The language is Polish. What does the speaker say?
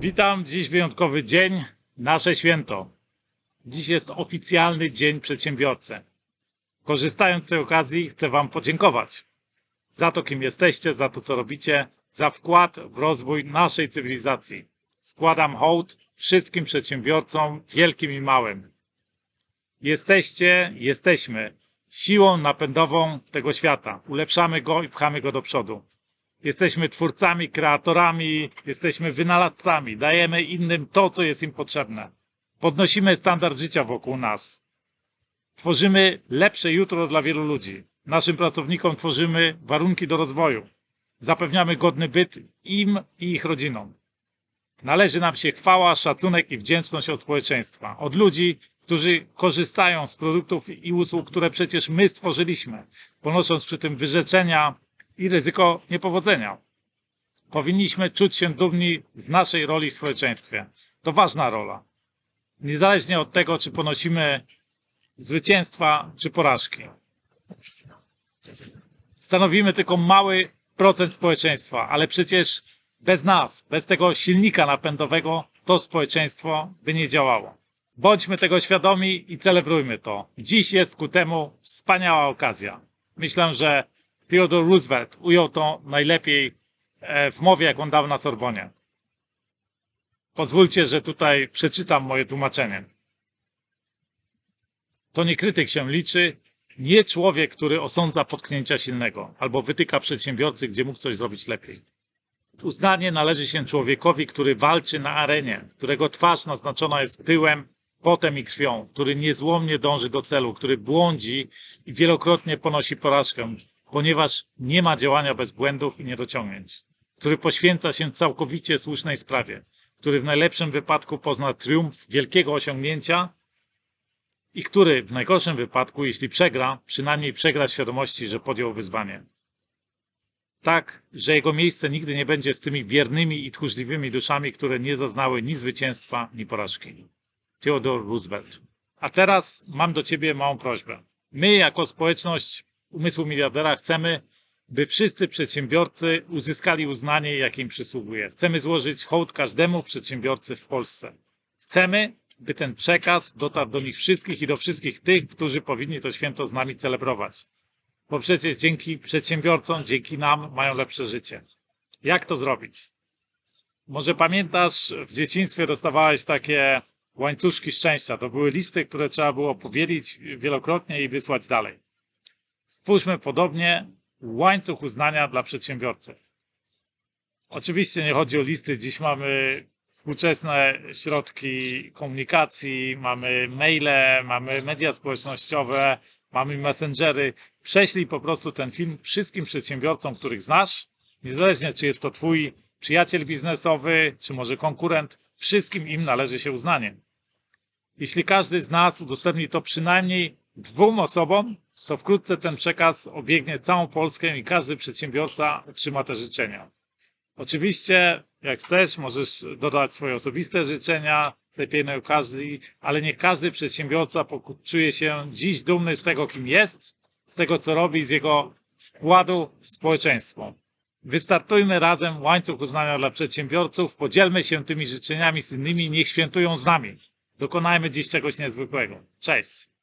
Witam, dziś wyjątkowy dzień, nasze święto. Dziś jest oficjalny Dzień Przedsiębiorcy. Korzystając z tej okazji, chcę Wam podziękować za to, kim jesteście, za to, co robicie, za wkład w rozwój naszej cywilizacji. Składam hołd wszystkim przedsiębiorcom, wielkim i małym. Jesteście, jesteśmy siłą napędową tego świata. Ulepszamy go i pchamy go do przodu. Jesteśmy twórcami, kreatorami, jesteśmy wynalazcami, dajemy innym to, co jest im potrzebne. Podnosimy standard życia wokół nas. Tworzymy lepsze jutro dla wielu ludzi. Naszym pracownikom tworzymy warunki do rozwoju. Zapewniamy godny byt im i ich rodzinom. Należy nam się chwała, szacunek i wdzięczność od społeczeństwa, od ludzi, którzy korzystają z produktów i usług, które przecież my stworzyliśmy, ponosząc przy tym wyrzeczenia i ryzyko niepowodzenia. Powinniśmy czuć się dumni z naszej roli w społeczeństwie. To ważna rola. Niezależnie od tego, czy ponosimy zwycięstwa, czy porażki. Stanowimy tylko mały procent społeczeństwa, ale przecież bez nas, bez tego silnika napędowego, to społeczeństwo by nie działało. Bądźmy tego świadomi i celebrujmy to. Dziś jest ku temu wspaniała okazja. Myślę, że Theodore Roosevelt ujął to najlepiej e, w mowie, jak on dał na Sorbonie. Pozwólcie, że tutaj przeczytam moje tłumaczenie. To nie krytyk się liczy, nie człowiek, który osądza potknięcia silnego albo wytyka przedsiębiorcy, gdzie mógł coś zrobić lepiej. Uznanie należy się człowiekowi, który walczy na arenie, którego twarz naznaczona jest pyłem, potem i krwią, który niezłomnie dąży do celu, który błądzi i wielokrotnie ponosi porażkę, ponieważ nie ma działania bez błędów i niedociągnięć, który poświęca się całkowicie słusznej sprawie, który w najlepszym wypadku pozna triumf wielkiego osiągnięcia i który w najgorszym wypadku, jeśli przegra, przynajmniej przegra świadomości, że podjął wyzwanie. Tak, że jego miejsce nigdy nie będzie z tymi biernymi i tchórzliwymi duszami, które nie zaznały ni zwycięstwa, ni porażki. Theodore Roosevelt. A teraz mam do ciebie małą prośbę. My, jako społeczność umysłu miliardera, chcemy, by wszyscy przedsiębiorcy uzyskali uznanie, jakie im przysługuje. Chcemy złożyć hołd każdemu przedsiębiorcy w Polsce. Chcemy, by ten przekaz dotarł do nich wszystkich i do wszystkich tych, którzy powinni to święto z nami celebrować. Bo przecież dzięki przedsiębiorcom, dzięki nam mają lepsze życie. Jak to zrobić? Może pamiętasz, w dzieciństwie dostawałeś takie łańcuszki szczęścia. To były listy, które trzeba było powielić wielokrotnie i wysłać dalej. Stwórzmy podobnie łańcuch uznania dla przedsiębiorców. Oczywiście nie chodzi o listy. Dziś mamy współczesne środki komunikacji, mamy maile, mamy media społecznościowe, mamy messengery. Prześlij po prostu ten film wszystkim przedsiębiorcom, których znasz, niezależnie czy jest to twój przyjaciel biznesowy, czy może konkurent, wszystkim im należy się uznanie. Jeśli każdy z nas udostępni to przynajmniej dwóm osobom, to wkrótce ten przekaz obiegnie całą Polskę i każdy przedsiębiorca otrzyma te życzenia. Oczywiście, jak chcesz, możesz dodać swoje osobiste życzenia z tej pięknej okazji, ale niech każdy przedsiębiorca czuje się dziś dumny z tego, kim jest, z tego, co robi, z jego wkładu w społeczeństwo. Wystartujmy razem łańcuch uznania dla przedsiębiorców, podzielmy się tymi życzeniami z innymi, niech świętują z nami. Dokonajmy dziś czegoś niezwykłego. Cześć!